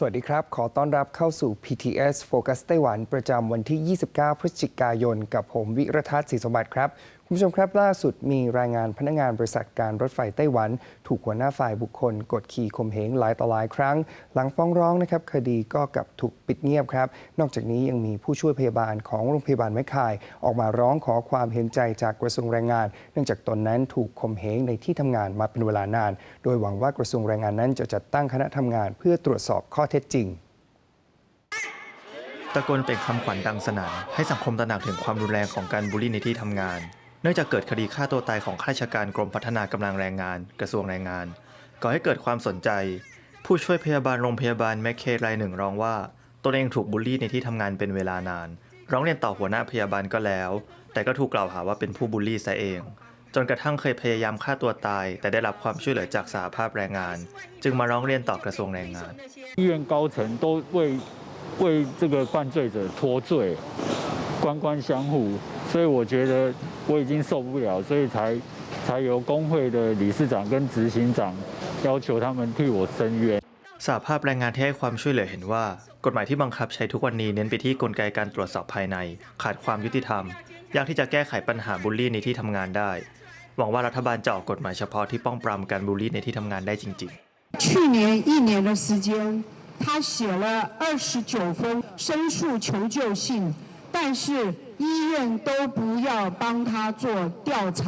สวัสดีครับ ขอต้อนรับเข้าสู่ PTS Focus ไต้หวัน ประจำวันที่ 29 พฤศจิกายน กับผมวิรทัศน์ศรีสมบัติครับ คุณผู้ชมครับล่าสุดมีรายงานพนักงานบริษัทการรถไฟไต้หวัน ถูกหัวหน้าฝ่ายบุคคล กดขี่ข่มเหงหลายต่อหลายครั้ง หลังฟ้องร้องนะครับคดีก็กลับถูกปิดเงียบครับ นอกจากนี้ยังมีผู้ช่วยพยาบาลของโรงพยาบาลแม่ข่าย ออกมาร้องขอความเห็นใจจากกระทรวงแรงงาน เนื่องจากตนนั้นถูกข่มเหงในที่ทำงานมาเป็นเวลานาน โดยหวังว่ากระทรวงแรงงานนั้นจะจัดตั้งคณะทำงาน เพื่อตรวจสอบข้อเท็จจริงตะโกนเป็นคำขวัญดังสนั่นให้สังคมตระหนักถึงความรุนแรงของการบูลลี่ในที่ทำงาน เนื่องจากเกิดคดีฆ่าตัวตายของข้าราชการกรมพัฒนากำลังแรงงาน กระทรวงแรงงาน ก่อให้เกิดความสนใจ ผู้ช่วยพยาบาลโรงพยาบาลแมคเครายหนึ่งร้องว่าตนเองถูกบูลลี่ในที่ทำงานเป็นเวลานาน ร้องเรียนต่อหัวหน้าพยาบาลก็แล้ว แต่ก็ถูกกล่าวหาว่าเป็นผู้บูลลี่ซะเอง จนกระทั่งเคยพยายามฆ่าตัวตาย แต่ได้รับความช่วยเหลือจากสหภาพแรงงาน จึงมาร้องเรียนต่อกระทรวงแรงงาน 医院高层都为为这个犯罪者脱罪， 官官相护，所以我觉得我已经受不了，所以才才由工会的理事长跟执行长要求他们替我申冤。 สหภาพแรงงานที่ให้ความช่วยเหลือเห็นว่า กฎหมายที่บังคับใช้ทุกวันนี้เน้นไปที่กลไกการตรวจสอบภายใน ขาดความยุติธรรม ยากที่จะแก้ไขปัญหาบูลลี่ในที่ทำงานได้ หวังว่ารัฐบาลจะออกกฎหมายเฉพาะที่ป้องปรามการบูลลี่ในที่ทำงานได้จริง ๆ 去年一年的时间，他写了二十九封申诉求救信， 但是医院都不要帮他做调查。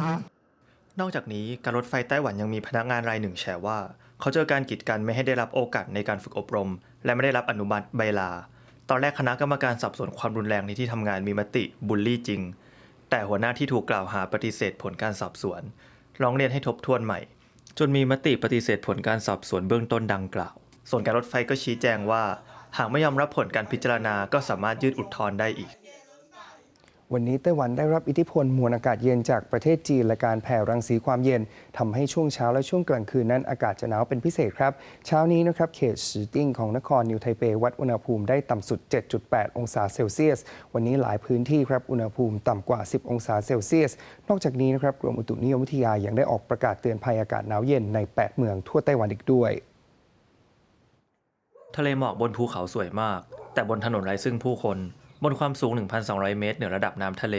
นอกจากนี้การรถไฟไต้หวันยังมีพนักงานรายหนึ่งแชร์ว่า เขาเจอการกีดกันไม่ให้ได้รับโอกาสในการฝึกอบรม และไม่ได้รับอนุมัติใบลา ตอนแรกคณะกรรมการสอบสวนความรุนแรงในที่ทำงานมีมติบูลลี่จริง แต่หัวหน้าที่ถูกกล่าวหาปฏิเสธผลการสอบสวน ร้องเรียนให้ทบทวนใหม่ จนมีมติปฏิเสธผลการสอบสวนเบื้องต้นดังกล่าว ส่วนการรถไฟก็ชี้แจงว่า หากไม่ยอมรับผลการพิจารณาก็สามารถยื่นอุทธรณ์ได้อีก วันนี้ไต้หวันได้รับอิทธิพลมวลอากาศเย็นจากประเทศจีนและการแผ่รังสีความเย็นทำให้ช่วงเช้าและช่วงกลางคืนนั้นอากาศจะหนาวเป็นพิเศษครับ เช้านี้นะครับเขตสือติ้งของนครนิวไทเปวัดอุณหภูมิได้ต่ำสุด 7.8 องศาเซลเซียส วันนี้หลายพื้นที่ครับอุณหภูมิต่ำกว่า 10 องศาเซลเซียส นอกจากนี้นะครับกรมอุตุนิยมวิทยายังได้ออกประกาศเตือนภัยอากาศหนาวเย็นใน 8 เมืองทั่วไต้หวันอีกด้วย ทะเลหมอกบนภูเขาสวยมาก แต่บนถนนไร้ซึ่งผู้คน บนความสูง 1,200 เมตร เหนือระดับน้ำทะเล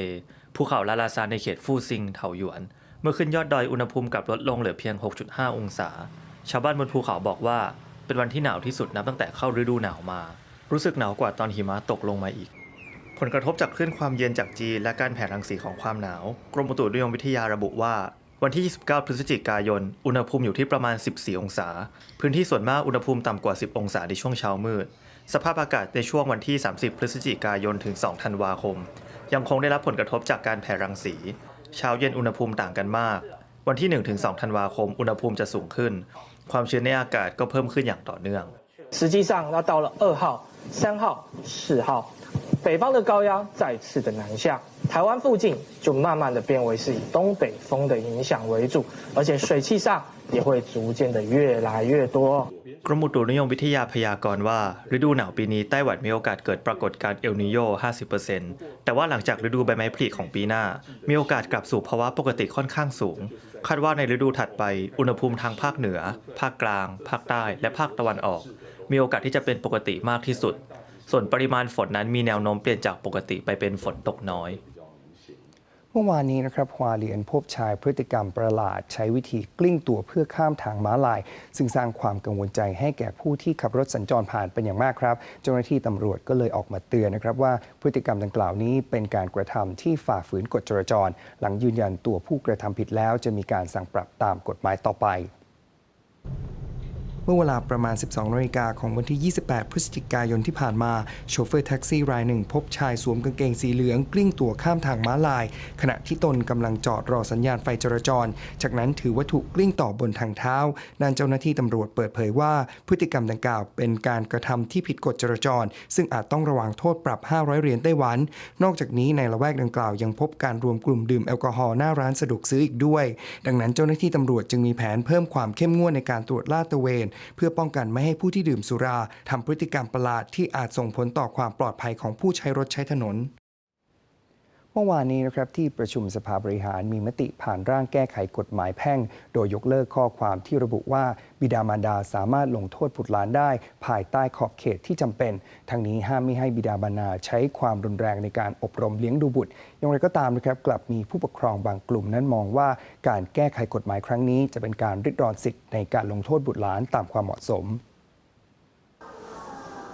ภูเขาลาลาซานในเขตฟู่ซิงเถาหยวน เมื่อขึ้นยอดดอยอุณหภูมิกลับลดลงเหลือเพียง 6.5 องศา ชาวบ้านบนภูเขาบอกว่า เป็นวันที่หนาวที่สุดนับตั้งแต่เข้าฤดูหนาวมา รู้สึกหนาวกว่าตอนหิมะตกลงมาอีก ผลกระทบจากคลื่นความเย็นจากจีนและการแผ่รังสีของความหนาว กรมอุตุนิยมวิทยาระบุว่า วันที่ 29 พฤศจิกายน อุณหภูมิอยู่ที่ประมาณ 14 องศา พื้นที่ส่วนมากอุณหภูมิต่ำกว่า 10 องศาในช่วงเช้ามืด สภาพอากาศในช่วงวันที่ 30 พฤศจิกายน ถึง 2 ธันวาคม ยังคงได้รับผลกระทบจากการแผ่รังสี เช้าเย็นอุณหภูมิต่างกันมาก วันที่ 1 ถึง 2 ธันวาคม อุณหภูมิจะสูงขึ้น ความชื้นในอากาศก็เพิ่มขึ้นอย่างต่อเนื่อง 实际上，那到了二号、三号、四号，北方的高压再次的南下， 台湾附近就慢慢的变为是以东北风的影响为主，而且水汽上也会逐渐的越来越多。 กรมอุตุนิยมวิทยาพยากรณ์ว่า ฤดูหนาวปีนี้ไต้หวันมีโอกาสเกิดปรากฏการณ์เอลนิโย 50%แต่ว่าหลังจากฤดูใบไม้ผลิของปีหน้า มีโอกาสกลับสู่ภาวะปกติค่อนข้างสูง คาดว่าในฤดูถัดไป อุณหภูมิทางภาคเหนือ ภาคกลาง ภาคใต้ และภาคตะวันออก มีโอกาสที่จะเป็นปกติมากที่สุด ส่วนปริมาณฝนนั้นมีแนวโน้มเปลี่ยนจากปกติไปเป็นฝนตกน้อย เมื่อวานนี้นะครับฮวาเลียนพบชายพฤติกรรมประหลาด ใช้วิธีกลิ้งตัวเพื่อข้ามทางม้าลาย ซึ่งสร้างความกังวลใจให้แก่ผู้ที่ขับรถสัญจรผ่านเป็นอย่างมากครับ เจ้าหน้าที่ตำรวจก็เลยออกมาเตือนนะครับว่าพฤติกรรมดังกล่าวนี้เป็นการกระทำที่ฝ่าฝืนกฎจราจร หลังยืนยันตัวผู้กระทำผิดแล้วจะมีการสั่งปรับตามกฎหมายต่อไป เมื่อเวลาประมาณ 12นาฬิกาของวันที่ 28 พฤศจิกายนที่ผ่านมาโชเฟอร์แท็กซี่รายหนึ่ง พบชายสวมกางเกงสีเหลือง กลิ้งตัวข้ามทางม้าลาย ขณะที่ตนกำลังจอดรอสัญญาณไฟจราจร จากนั้นถือวัตถุกลิ้งต่อบนทางเท้าด้านเจ้าหน้าที่ตำรวจเปิดเผยว่า พฤติกรรมดังกล่าวเป็นการกระทำที่ผิดกฎจราจร ซึ่งอาจต้องระวังโทษปรับ 500 เหรียญไต้หวัน นอกจากนี้ในละแวกดังกล่าวยังพบการรวมกลุ่มดื่มแอลกอฮอล์หน้าร้านสะดวกซื้ออีกด้วย ดังนั้นเจ้าหน้าที่ตำรวจจึงมีแผนเพิ่มความเข้มงวดในการตรวจลาดตระเวนเพื่อป้องกันไม่ให้ผู้ที่ดื่มสุราทำพฤติกรรมประหลาดที่อาจส่งผลต่อความปลอดภัยของผู้ใช้รถใช้ถนน เมื่อวานนี้นะครับที่ประชุมสภาบริหารมีมติผ่านร่างแก้ไขกฎหมายแพ่ง โดยยกเลิกข้อความที่ระบุว่าบิดามารดาสามารถลงโทษบุตรหลานได้ ภายใต้ขอบเขตที่จำเป็น ทั้งนี้ห้ามไม่ให้บิดามารดาใช้ความรุนแรงในการอบรมเลี้ยงดูบุตร อย่างไรก็ตามนะครับกลับมีผู้ปกครองบางกลุ่มนั้นมองว่าการแก้ไขกฎหมายครั้งนี้ จะเป็นการริดรอนสิทธิ์ในการลงโทษบุตรหลานตามความเหมาะสม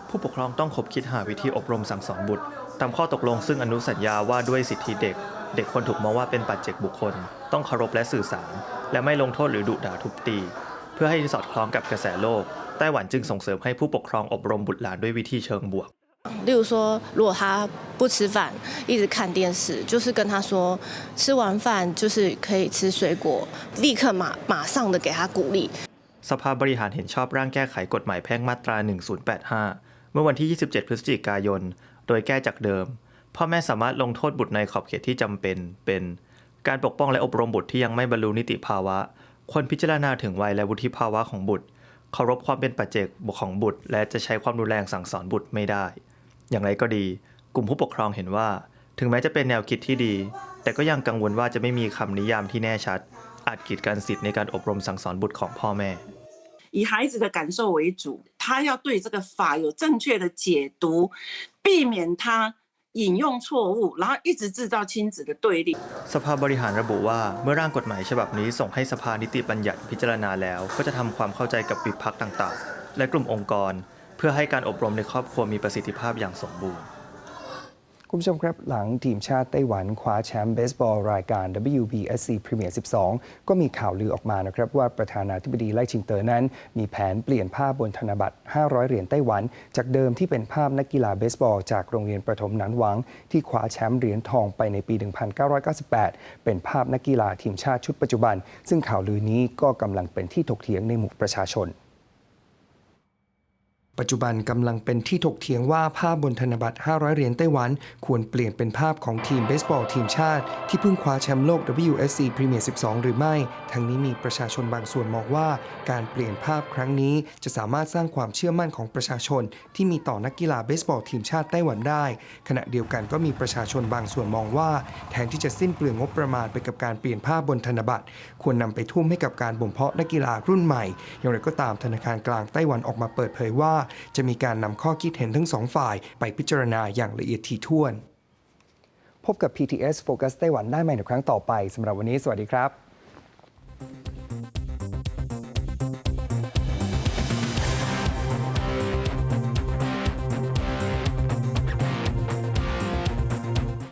ผู้ปกครองต้องคบคิดหาวิธีอบรมสั่งสอนบุตร ตามข้อตกลงซึ่งอนุสัญญาว่าด้วยสิทธิเด็ก เด็กคนถูกมองว่าเป็นปัจเจกบุคคล ต้องเคารพและสื่อสาร และไม่ลงโทษหรือดุด่าทุบตี เพื่อให้สอดคล้องกับกระแสโลก ไต้หวันจึงส่งเสริมให้ผู้ปกครองอบรมบุตรหลานด้วยวิธีเชิงบวก 例如说，如果他不吃饭，一直看电视，就是跟他说，吃完饭就是可以吃水果，立刻马马上的给他鼓励， สภาบริหารเห็นชอบร่างแก้ไขกฎหมายแพ่งมาตรา 1085 เมื่อวันที่ 27 พฤศจิกายน โดยแก้จากเดิม พ่อแม่สามารถลงโทษบุตรในขอบเขตที่จำเป็น เป็น การปกป้องและอบรมบุตรที่ยังไม่บรรลุนิติภาวะ ควรพิจารณาถึงวัยและวุฒิภาวะของบุตร เคารพความเป็นปัจเจกบุคของบุตร และจะใช้ความรุนแรงสั่งสอนบุตรไม่ได้ อย่างไรก็ดี กลุ่มผู้ปกครองเห็นว่า ถึงแม้จะเป็นแนวคิดที่ดี แต่ก็ยังกังวลว่าจะไม่มีคำนิยามที่แน่ชัด อาจกีดกันสิทธิ์ในการอบรมสั่งสอนบุตรของพ่อแม่ 以孩子的感受为主，他要对这个法有正确的解读， 避免他引用错误，然后一直制造亲子的对立。 สภาบริหารระบุว่าเมื่อร่างกฎหมายฉบับนี้ส่งให้สภานิติบัญญัติพิจารณาแล้ว ก็จะทำความเข้าใจกับวิพักต่างๆ และกลุ่มองค์กร เพื่อให้การอบรมในครอบครัวมีประสิทธิภาพอย่างสมบูรณ์ คุณผู้ชมครับ หลังทีมชาติไต้หวันคว้าแชมป์เบสบอลรายการ WBSC Premier 12 ก็มีข่าวลือออกมานะครับ ว่าประธานาธิบดีไล่ชิงเตอร์นั้น มีแผนเปลี่ยนภาพบนธนบัตร 500 เหรียญไต้หวัน จากเดิมที่เป็นภาพนักกีฬาเบสบอล จากโรงเรียนประถมนานหวัง ที่คว้าแชมป์เหรียญทองไปในปี 1998 เป็นภาพนักกีฬาทีมชาติชุดปัจจุบัน ซึ่งข่าวลือนี้ก็กำลังเป็นที่ถกเถียงในหมู่ประชาชน ปัจจุบันกำลังเป็นที่ถกเถียงว่าภาพบนธนบัตร 500 เหรียญไต้หวัน ควรเปลี่ยนเป็นภาพของทีมเบสบอลทีมชาติ ที่เพิ่งคว้าแชมป์โลก WSC Premier 12 หรือไม่ ทั้งนี้มีประชาชนบางส่วนมองว่าการเปลี่ยนภาพครั้งนี้จะสามารถสร้างความเชื่อมั่นของประชาชน ที่มีต่อนักกีฬาเบสบอลทีมชาติไต้หวันได้ ขณะเดียวกันก็มีประชาชนบางส่วนมองว่า แทนที่จะสิ้นเปลืองงบประมาณไปกับการเปลี่ยนภาพบนธนบัตร ควรนำไปทุ่มให้กับการบ่มเพาะนักกีฬารุ่นใหม่ อย่างไรก็ตามธนาคารกลางไต้หวันออกมาเปิดเผยว่าจะมีการนำข้อคิดเห็นทั้งสองฝ่าย ไปพิจารณาอย่างละเอียดถี่ถ้วน พบกับ PTS Focus ไต้หวันได้ใหม่ในครั้งต่อไปสำหรับวันนี้สวัสดีครับ